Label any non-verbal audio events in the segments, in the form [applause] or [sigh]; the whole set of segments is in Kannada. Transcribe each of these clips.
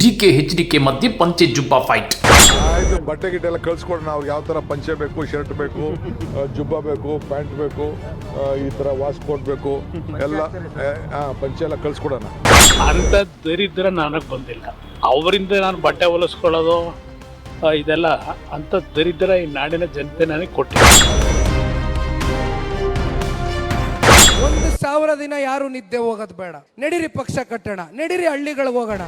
ಡಿಕೆ ಕೆ ಮಧ್ಯೆ ಪಂಚೆ ಜುಬ್ಬಾ ಫೈಟ್ ಆಯ್ತು ಬಟ್ಟೆ ಗಿಟ್ಟೆ ಎಲ್ಲ ಕಳ್ಸ್ಕೊಡೋಣ ನಾವು. ಯಾವ ಥರ ಪಂಚೆ ಬೇಕು ಶರ್ಟ್ ಬೇಕು ಜುಬ್ಬಾ ಬೇಕು ಪ್ಯಾಂಟ್ ಬೇಕು ಈ ಥರ ವಾಸ್ ಕೋಟ್ ಬೇಕು ಎಲ್ಲ ಹಾಂ ಪಂಚೆ ಎಲ್ಲ ಕಳ್ಸ್ಕೊಡೋಣ. ಅಂತ ದರಿದ್ರ ನನಗೆ ಬಂದಿಲ್ಲ. ಅವರಿಂದ ನಾನು ಬಟ್ಟೆ ಹೊಲಿಸ್ಕೊಳ್ಳೋದು ಇದೆಲ್ಲ ಅಂತ ದರಿದ್ರ ಈ ನಾಡಿನ ಜನತೆ ನನಗೆ ಕೊಟ್ಟಿಲ್ಲ. ಸಾವಿರ ದಿನ ಯಾರು ನಿದ್ದೆ ಹೋಗೋದು ಬೇಡ. ನಡೀರಿ ಪಕ್ಷ ಕಟ್ಟೋಣ, ನಡೀರಿ ಹಳ್ಳಿಗಳಿಗೆ ಹೋಗೋಣ.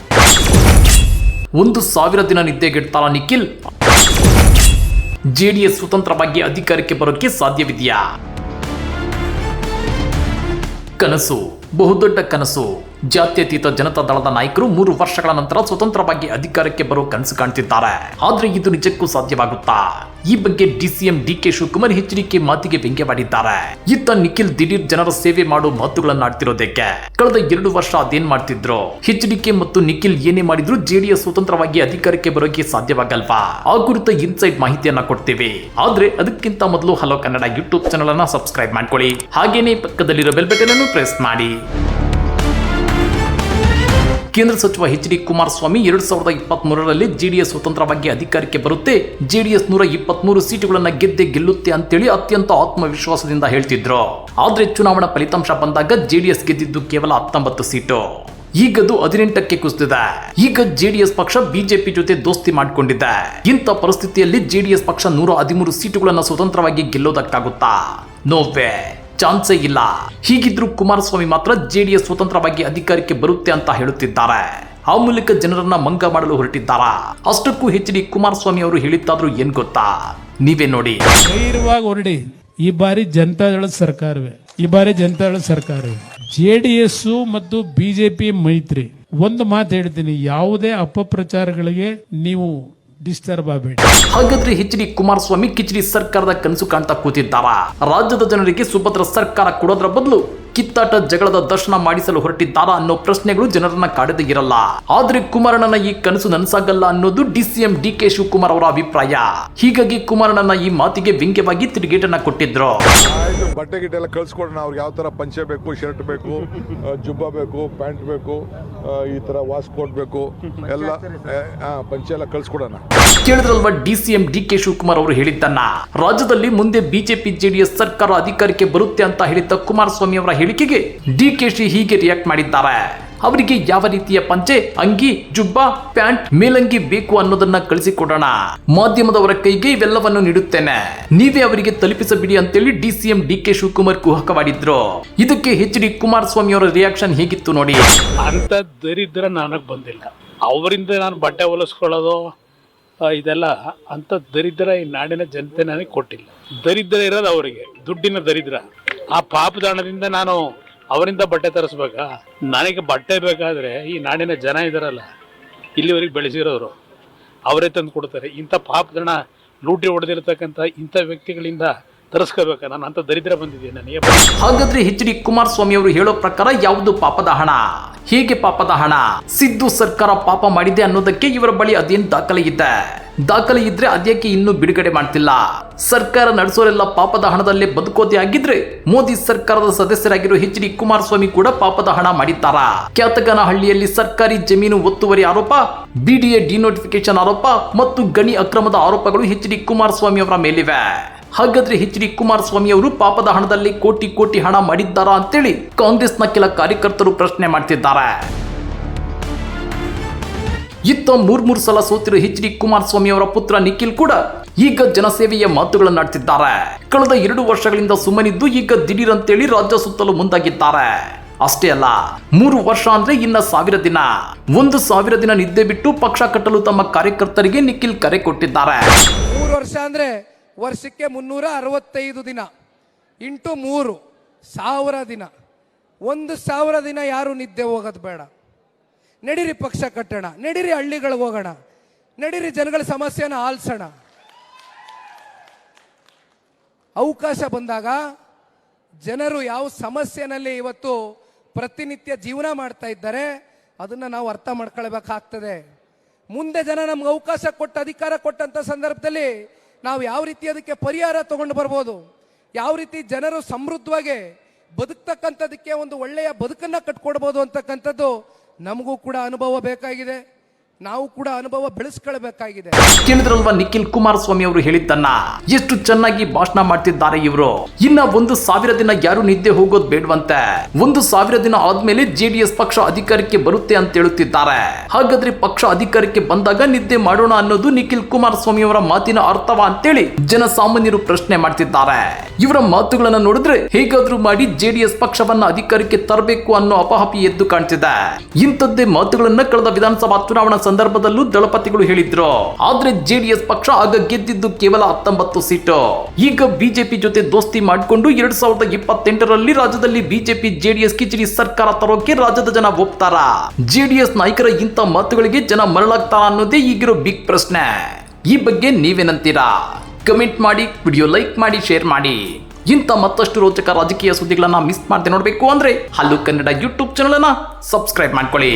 ಒಂದು ಸಾವಿರ ದಿನ ನಿದ್ದೆಗೆಡ್ತಾರ ನಿಖಿಲ್. ಜೆಡಿಎಸ್ ಸ್ವತಂತ್ರವಾಗಿ ಅಧಿಕಾರಕ್ಕೆ ಬರೋಕೆ ಸಾಧ್ಯವಿದೆಯಾ? ಕನಸು, ಬಹುದೊಡ್ಡ ಕನಸು. ಜಾತ್ಯತೀತ ಜನತಾ ದಳದ ನಾಯಕರು ಮೂರು ವರ್ಷಗಳ ನಂತರ ಸ್ವತಂತ್ರವಾಗಿ ಅಧಿಕಾರಕ್ಕೆ ಬರೋ ಕನಸು ಕಾಣ್ತಿದ್ದಾರೆ. ಆದ್ರೆ ಇದು ನಿಜಕ್ಕೂ ಸಾಧ್ಯವಾಗುತ್ತಾ? ಈ ಬಗ್ಗೆ ಡಿಸಿಎಂ ಡಿಕೆ ಶಿವಕುಮಾರ್ ಎಚ್ಚರಿಕೆ ಮಾತಿಗೆ ವ್ಯಂಗ್ಯವಾಡಿದ್ದಾರೆ. ಇತ್ತ ನಿಖಿಲ್ ದಿಢೀರ್ ಜನರ ಸೇವೆ ಮಾಡೋ ಮಾತುಗಳನ್ನಾಡ್ತಿರೋದಕ್ಕೆ ಕಳೆದ ಎರಡು ವರ್ಷ ಅದೇನ್ ಮಾಡ್ತಿದ್ರು? ಎಚ್ಡಿಕೆ ಮತ್ತು ನಿಖಿಲ್ ಏನೇ ಮಾಡಿದ್ರು ಜೆಡಿಎಸ್ ಸ್ವತಂತ್ರವಾಗಿ ಅಧಿಕಾರಕ್ಕೆ ಬರೋಕೆ ಸಾಧ್ಯವಾಗಲ್ವಾ? ಆ ಕುರಿತ ಇನ್ಸೈಟ್ ಮಾಹಿತಿಯನ್ನ ಕೊಡ್ತೀವಿ. ಆದ್ರೆ ಅದಕ್ಕಿಂತ ಮೊದಲು ಹಲೋ ಕನ್ನಡ ಯೂಟ್ಯೂಬ್ ಚಾನಲ್ ಅನ್ನ ಸಬ್ಸ್ಕ್ರೈಬ್ ಮಾಡ್ಕೊಳ್ಳಿ. ಹಾಗೇನೇ ಪಕ್ಕದಲ್ಲಿರೋ ಬೆಲ್ ಬಟನ್ ಅನ್ನು ಪ್ರೆಸ್ ಮಾಡಿ. ಕೇಂದ್ರ ಸಚಿವ ಎಚ್ ಡಿ ಕುಮಾರಸ್ವಾಮಿ ಎರಡ್ ಸಾವಿರದ ಇಪ್ಪತ್ತ್ ಮೂರರಲ್ಲಿ ಜೆಡಿಎಸ್ ಸ್ವತಂತ್ರವಾಗಿ ಅಧಿಕಾರಕ್ಕೆ ಬರುತ್ತೆ. ಜೆಡಿಎಸ್ ನೂರ ಇಪ್ಪತ್ಮೂರು ಸೀಟುಗಳನ್ನ ಗೆದ್ದೆ ಗೆಲ್ಲುತ್ತೆ ಅಂತೇಳಿ ಅತ್ಯಂತ ಆತ್ಮವಿಶ್ವಾಸದಿಂದ ಹೇಳ್ತಿದ್ರು. ಆದ್ರೆ ಚುನಾವಣಾ ಫಲಿತಾಂಶ ಬಂದಾಗ ಜೆಡಿಎಸ್ ಗೆದ್ದಿದ್ದು ಕೇವಲ ಹತ್ತೊಂಬತ್ತು ಸೀಟು. ಈಗದು ಹದಿನೆಂಟಕ್ಕೆ ಕುಸಿದಿದೆ ಈಗ ಜೆಡಿಎಸ್ ಪಕ್ಷ ಬಿಜೆಪಿ ಜೊತೆ ದೋಸ್ತಿ ಮಾಡಿಕೊಂಡಿದೆ. ಇಂಥ ಪರಿಸ್ಥಿತಿಯಲ್ಲಿ ಜೆಡಿಎಸ್ ಪಕ್ಷ ನೂರ ಹದಿಮೂರು ಸೀಟುಗಳನ್ನು ಸ್ವತಂತ್ರವಾಗಿ ಗೆಲ್ಲೋದಕ್ಕಾಗುತ್ತಾ? ನೋವೇ ಚಾನ್ಸೇ ಇಲ್ಲ. ಹೀಗಿದ್ರು ಕುಮಾರಸ್ವಾಮಿ ಮಾತ್ರ ಜೆಡಿಎಸ್ ಸ್ವತಂತ್ರವಾಗಿ ಅಧಿಕಾರಕ್ಕೆ ಬರುತ್ತೆ ಅಂತ ಹೇಳುತ್ತಿದ್ದಾರೆ. ಆ ಮೂಲಕ ಜನರನ್ನ ಮಂಗ ಮಾಡಲು ಹೊರಟಿದ್ದಾರ? ಅಷ್ಟಕ್ಕೂ ಎಚ್ ಡಿ ಕುಮಾರಸ್ವಾಮಿ ಅವರು ಹೇಳಿದ್ದಾದ್ರೂ ಏನ್ ಗೊತ್ತಾ? ನೀವೇ ನೋಡಿ. ಧೈರ್ಯವಾಗಿ ಹೊರಡಿ. ಈ ಬಾರಿ ಜನತಾದಳ ಸರ್ಕಾರವೇ. ಈ ಬಾರಿ ಜನತಾದಳ ಸರ್ಕಾರವೇ. ಜೆ ಡಿ ಎಸ್ ಮತ್ತು ಬಿಜೆಪಿ ಮೈತ್ರಿ. ಒಂದು ಮಾತು ಹೇಳ್ತೀನಿ. ಯಾವುದೇ ಅಪಪ್ರಚಾರಗಳಿಗೆ ನೀವು ಡಿಸ್ಟರ್ಬ್ ಆಗಬೇಡಿ ಹಾಗಾದ್ರೆ ಎಚ್ ಡಿ ಕುಮಾರಸ್ವಾಮಿ ಕಿಚಡಿ ಸರ್ಕಾರದ ಕನಸು ಕಾಣ್ತಾ ಕೂತಿದ್ದಾರ? ರಾಜ್ಯದ ಜನರಿಗೆ ಸುಭದ್ರ ಸರ್ಕಾರ ಕೊಡೋದ್ರ ಬದಲು ಕಿತ್ತಾಟ ಜಗಳದ ದರ್ಶನ ಮಾಡಿಸಲು ಹೊರಟಿದ್ದಾರಾ ಅನ್ನೋ ಪ್ರಶ್ನೆಗಳು ಜನರನ್ನ ಕಾಡದೇ ಇರಲ್ಲ. ಆದ್ರೆ ಕುಮಾರಣ್ಣನ ಈ ಕನಸು ನನಸಾಗಲ್ಲ ಅನ್ನೋದು ಡಿಸಿಎಂ ಡಿ ಕೆ ಶಿವಕುಮಾರ್ ಅವರ ಅಭಿಪ್ರಾಯ. ಹೀಗಾಗಿ ಕುಮಾರಣ್ಣನ ಈ ಮಾತಿಗೆ ವ್ಯಂಗ್ಯವಾಗಿ ತಿರುಗೇಟನ್ನ ಕೊಟ್ಟಿದ್ರು. ಬಟ್ಟೆ ಗಿಟ್ಟೆ ಎಲ್ಲ ಕಳ್ಸ್ಕೊಡೋಣ ಅವ್ರಿಗೆ ಯಾವ ತರ ಪಂಚೆ ಬೇಕು ಶರ್ಟ್ ಬೇಕು ಜುಬ್ಬ ಬೇಕು ಪ್ಯಾಂಟ್ ಬೇಕು. ಈ ತರ ವಾಸ್ ಕೊಡ್ಬೇಕು. ಬೇಕು [laughs] ಎಲ್ಲ ಪಂಚೆ ಎಲ್ಲ ಕಳ್ಸ್ಕೊಡೋಣ. ಕೇಳಿದ್ರಲ್ವಾ ಎಂ ಡಿ ಕೆ ಶಿವಕುಮಾರ್ ಅವರು ಹೇಳಿದ್ದನ್ನ? ರಾಜ್ಯದಲ್ಲಿ ಮುಂದೆ ಬಿಜೆಪಿ ಜೆಡಿಎಸ್ ಸರ್ಕಾರ ಅಧಿಕಾರಕ್ಕೆ ಬರುತ್ತೆ ಅಂತ ಹೇಳಿದ್ದ ಕುಮಾರಸ್ವಾಮಿ ಅವರ ಹೇಳಿಕೆಗೆ ಡಿ ಕೆ ಶಿ ಹೀಗೆ ರಿಯಾಕ್ಟ್ ಮಾಡಿದ್ದಾರೆ. ಅವರಿಗೆ ಯಾವ ರೀತಿಯ ಪಂಚೆ, ಅಂಗಿ, ಜುಬ್ಬಾ, ಪ್ಯಾಂಟ್, ಮೇಲಂಗಿ ಬೇಕು ಅನ್ನೋದನ್ನ ಕಳಿಸಿಕೊಡೋಣ. ಮಾಧ್ಯಮದವರ ಕೈಗೆ ಇವೆಲ್ಲವನ್ನು ನೀಡುತ್ತೇನೆ. ನೀವೇ ಅವರಿಗೆ ತಲುಪಿಸಬಿಡಿ ಅಂತೇಳಿ D C M D K Shivakumar ಕುಹಕವಾಡಿದ್ರು. ಇದಕ್ಕೆ ಹೆಚ್ ಡಿ ಕುಮಾರಸ್ವಾಮಿ ಅವರ ರಿಯಾಕ್ಷನ್ ಹೇಗಿತ್ತು ನೋಡಿ. ಅಂತ ದರಿದ್ರ ನನಗೆ ಬಂದಿಲ್ಲ. ಅವರಿಂದ ನಾನು ಬಟ್ಟೆ ಹೊಲಿಸ್ಕೊಳ್ಳೋದು ಇದೆಲ್ಲ ಅಂತ ದರಿದ್ರ ಈ ನಾಡಿನ ಜನತೆ ನನಗೆ ಕೊಟ್ಟಿಲ್ಲ. ದರಿದ್ರ ಇರೋದು ಅವರಿಗೆ, ದುಡ್ಡಿನ ದರಿದ್ರ. ಆ ಪಾಪದಾಣದಿಂದ ನಾನು ಅವರಿಂದ ಬಟ್ಟೆ ತರಿಸ್ಬೇಕಾ? ನನಗೆ ಬಟ್ಟೆ ಬೇಕಾದ್ರೆ ಈ ನಾಡಿನ ಜನ ಇದಾರಲ್ಲ, ಇಲ್ಲಿವರೆಗೆ ಬೆಳೆಸಿರೋರು, ಅವರೇ ತಂದು ಕೊಡ್ತಾರೆ. ಇಂಥ ಪಾಪದಣ ಲೂಟಿ ಹೊಡೆದಿರ್ತಕ್ಕಂಥ ಇಂಥ ವ್ಯಕ್ತಿಗಳಿಂದ ತರಿಸ್ಕೋಬೇಕಾ? ನಾನು ಅಂತ ದರಿದ್ರ ಬಂದಿದ್ದೀನಿ. ನನಗೆ ಹಾಗಾದ್ರೆ ಎಚ್ ಡಿ ಕುಮಾರಸ್ವಾಮಿ ಅವರು ಹೇಳೋ ಪ್ರಕಾರ ಯಾವುದು ಪಾಪದ ಹಣ? ಹೇಗೆ ಪಾಪದ ಹಣ? ಸಿದ್ದು ಸರ್ಕಾರ ಪಾಪ ಮಾಡಿದೆ ಅನ್ನೋದಕ್ಕೆ ಇವರ ಬಳಿ ಅದೇನು ದಾಖಲೆ ಇದೆ? ದಾಖಲೆ ಇದ್ರೆ ಅದ್ಯಾಕೆ ಇನ್ನೂ ಬಿಡುಗಡೆ ಮಾಡ್ತಿಲ್ಲ? ಸರ್ಕಾರ ನಡೆಸೋರೆಲ್ಲ ಪಾಪದ ಹಣದಲ್ಲೇ ಬದುಕೋದೆ ಆಗಿದ್ರೆ ಮೋದಿ ಸರ್ಕಾರದ ಸದಸ್ಯರಾಗಿರೋ ಎಚ್ ಡಿ ಕುಮಾರಸ್ವಾಮಿ ಕೂಡ ಪಾಪದ ಹಣ ಮಾಡಿದ್ದಾರ. ಕ್ಯಾತಗನಹಳ್ಳಿಯಲ್ಲಿ ಸರ್ಕಾರಿ ಜಮೀನು ಒತ್ತುವರಿ ಆರೋಪ ಬಿಡಿಎ ಡಿನೋಟಿಫಿಕೇಶನ್ ಆರೋಪ ಮತ್ತು ಗಣಿ ಅಕ್ರಮದ ಆರೋಪಗಳು ಎಚ್ ಡಿ ಕುಮಾರಸ್ವಾಮಿ ಅವರ ಮೇಲಿವೆ. ಹಾಗಾದ್ರೆ ಎಚ್ ಡಿ ಕುಮಾರಸ್ವಾಮಿ ಅವರು ಪಾಪದ ಹಣದಲ್ಲಿ ಕೋಟಿ ಕೋಟಿ ಹಣ ಮಾಡಿದ್ದಾರಾ ಅಂತೇಳಿ ಕಾಂಗ್ರೆಸ್ನ ಕೆಲ ಕಾರ್ಯಕರ್ತರು ಪ್ರಶ್ನೆ ಮಾಡ್ತಿದ್ದಾರೆ. ಇತ್ತ ಮೂರ್ ಮೂರು ಸಲ ಸೋತಿರೋ ಎಚ್ ಡಿ ಕುಮಾರಸ್ವಾಮಿ ಅವರ ಪುತ್ರ ನಿಖಿಲ್ ಕೂಡ ಈಗ ಜನಸೇವೆಯ ಮಾತುಗಳನ್ನಾಡ್ತಿದ್ದಾರೆ ಕಳೆದ ಎರಡು ವರ್ಷಗಳಿಂದ ಸುಮ್ಮನಿದ್ದು ಈಗ ದಿಢೀರ್ ಅಂತೇಳಿ ರಾಜ್ಯ ಸುತ್ತಲೂ ಮುಂದಾಗಿದ್ದಾರೆ. ಅಷ್ಟೇ ಅಲ್ಲ, ಮೂರು ವರ್ಷ ಅಂದ್ರೆ ಇನ್ನ ಸಾವಿರ ದಿನ. ಒಂದು ಸಾವಿರ ದಿನ ನಿದ್ದೆ ಬಿಟ್ಟು ಪಕ್ಷ ಕಟ್ಟಲು ತಮ್ಮ ಕಾರ್ಯಕರ್ತರಿಗೆ ನಿಖಿಲ್ ಕರೆ ಕೊಟ್ಟಿದ್ದಾರೆ. ಮೂರು ವರ್ಷ ಅಂದರೆ ವರ್ಷಕ್ಕೆ ಮುನ್ನೂರ ಅರವತ್ತೈದು ದಿನ, ಇಂಟು ಮೂರು ಸಾವಿರ ದಿನ. ಒಂದು ಸಾವಿರ ದಿನ ಯಾರು ನಿದ್ದೆ ಹೋಗೋದು ಬೇಡ. ನಡೀರಿ ಪಕ್ಷ ಕಟ್ಟೋಣ, ನಡೀರಿ ಹಳ್ಳಿಗಳಿಗೆ ಹೋಗೋಣ, ನಡೀರಿ ಜನಗಳ ಸಮಸ್ಯೆನ ಆಲಿಸೋಣ. ಅವಕಾಶ ಬಂದಾಗ ಜನರು ಯಾವ ಸಮಸ್ಯೆನಲ್ಲಿ ಇವತ್ತು ಪ್ರತಿನಿತ್ಯ ಜೀವನ ಮಾಡ್ತಾ ಇದ್ದಾರೆ, ಅದನ್ನು ನಾವು ಅರ್ಥ ಮಾಡ್ಕೊಳ್ಬೇಕಾಗ್ತದೆ. ಮುಂದೆ ಜನ ನಮ್ಗೆ ಅವಕಾಶ ಕೊಟ್ಟು, ಅಧಿಕಾರ ಕೊಟ್ಟಂಥ ಸಂದರ್ಭದಲ್ಲಿ ನಾವು ಯಾವ ರೀತಿ ಅದಕ್ಕೆ ಪರಿಹಾರ ತಗೊಂಡು ಬರ್ಬೋದು? ಯಾವ ರೀತಿ ಜನರು ಸಮೃದ್ಧವಾಗಿ ಬದುಕ್ತಕ್ಕಂಥದಕ್ಕೆ ಒಂದು ಒಳ್ಳೆಯ ಬದುಕನ್ನು ಕಟ್ಕೊಡ್ಬೋದು ಅಂತಕ್ಕಂಥದ್ದು ನಮಗೂ ಕೂಡ ಅನುಭವ ಬೇಕಾಗಿದೆ. ನಾವು ಕೂಡ ಅನುಭವ ಬೆಳೆಸ್ಕೊಳ್ಬೇಕಾಗಿದೆ. ಕೇಳಿದ್ರಲ್ವಾ ನಿಖಿಲ್ ಕುಮಾರಸ್ವಾಮಿ ಅವರು ಹೇಳಿದ್ದನ್ನ? ಎಷ್ಟು ಚೆನ್ನಾಗಿ ಭಾಷಣ ಮಾಡ್ತಿದ್ದಾರೆ ಇವರು. ಇನ್ನ ಒಂದು ಸಾವಿರ ದಿನ ಯಾರು ನಿದ್ದೆ ಹೋಗೋದ್ ಬೇಡವಂತೆ. ಒಂದು ಸಾವಿರ ದಿನ ಆದ್ಮೇಲೆ ಜೆಡಿಎಸ್ ಪಕ್ಷ ಅಧಿಕಾರಕ್ಕೆ ಬರುತ್ತೆ ಅಂತ ಹೇಳುತ್ತಿದ್ದಾರೆ. ಹಾಗಾದ್ರೆ ಪಕ್ಷ ಅಧಿಕಾರಕ್ಕೆ ಬಂದಾಗ ನಿದ್ದೆ ಮಾಡೋಣ ಅನ್ನೋದು ನಿಖಿಲ್ ಕುಮಾರಸ್ವಾಮಿ ಅವರ ಮಾತಿನ ಅರ್ಥವ ಅಂತೇಳಿ ಜನಸಾಮಾನ್ಯರು ಪ್ರಶ್ನೆ ಮಾಡ್ತಿದ್ದಾರೆ. ಇವರ ಮಾತುಗಳನ್ನ ನೋಡಿದ್ರೆ ಹೇಗಾದ್ರೂ ಮಾಡಿ ಜೆಡಿಎಸ್ ಪಕ್ಷವನ್ನ ಅಧಿಕಾರಕ್ಕೆ ತರಬೇಕು ಅನ್ನೋ ಅಪಹಪಿ ಎದ್ದು ಕಾಣ್ತಿದೆ. ಇಂಥದ್ದೇ ಮಾತುಗಳನ್ನ ಕಳೆದ ವಿಧಾನಸಭಾ ಚುನಾವಣಾ ಸಂದರ್ಭದಲ್ಲೂ ದಳಪತಿಗಳು ಹೇಳಿದ್ರು. ಆದ್ರೆ ಜೆಡಿಎಸ್ ಪಕ್ಷ ಆಗ ಗೆದ್ದಿದ್ದು ಕೇವಲ ಹತ್ತೊಂಬತ್ತು ಸೀಟು. ಈಗ ಬಿಜೆಪಿ ಜೊತೆ ದೋಸ್ತಿ ಮಾಡಿಕೊಂಡು ಎರಡ್ ಸಾವಿರದ ಇಪ್ಪತ್ತೆಂಟರಲ್ಲಿ ರಾಜ್ಯದಲ್ಲಿ ಬಿಜೆಪಿ ಜೆಡಿಎಸ್ ಕಿಚಡಿ ಸರ್ಕಾರ ತರೋಕೆ ರಾಜ್ಯದ ಜನ ಒಪ್ತಾರ. ಜೆಡಿಎಸ್ ನಾಯಕರ ಇಂಥ ಮಾತುಗಳಿಗೆ ಜನ ಮರಳಾಗ್ತಾರ ಅನ್ನೋದೇ ಈಗಿರೋ ಬಿಗ್ ಪ್ರಶ್ನೆ. ಈ ಬಗ್ಗೆ ನೀವೇನಂತೀರಾ? ಕಮೆಂಟ್ ಮಾಡಿ ವಿಡಿಯೋ ಲೈಕ್ ಮಾಡಿ ಶೇರ್ ಮಾಡಿ. ಇಂಥ ಮತ್ತಷ್ಟು ರೋಚಕ ರಾಜಕೀಯ ಸುದ್ದಿಗಳನ್ನ ಮಿಸ್ ಮಾಡದೆ ನೋಡಬೇಕು ಅಂದ್ರೆ ಹಲ್ಲು ಕನ್ನಡ ಯೂಟ್ಯೂಬ್ ಚಾನಲ್ ಅನ್ನ ಸಬ್ಸ್ಕ್ರೈಬ್ ಮಾಡ್ಕೊಳ್ಳಿ.